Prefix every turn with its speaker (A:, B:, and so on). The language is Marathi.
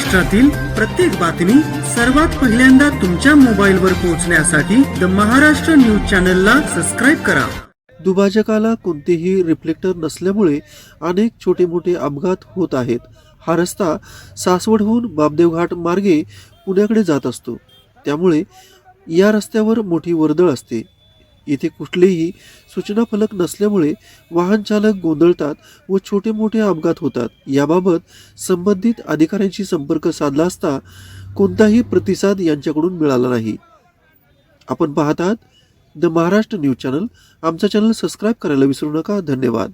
A: महाराष्ट्रातील प्रत्येक बातमी सर्वात पहिल्यांदा तुमच्या मोबाईलवर पोहोचण्यासाठी द महाराष्ट्र न्यूज चॅनलला सबस्क्राईब करा.
B: दुभाजकाला कोणतेही रिफ्लेक्टर नसल्यामुळे अनेक छोटे मोठे अपघात होत आहेत. हा रस्ता सासवडहून बाबदेवघाट मार्गे पुण्याकडे जात असतो. त्यामुळे या रस्त्यावर मोठी वर्दळ असते. येथे कुठलेही सूचना फलक नसल्यामुळे वाहन चालक गोंधळतात व छोटे मोठे अपघात होतात. याबाबत संबंधित अधिकाऱ्यांशी संपर्क साधला असता कोणताही प्रतिसाद यांच्याकडून मिळाला नाही. आपण पाहत आहात द महाराष्ट्र न्यूज चॅनल. आमचा चॅनल सबस्क्राईब करायला विसरू नका. धन्यवाद.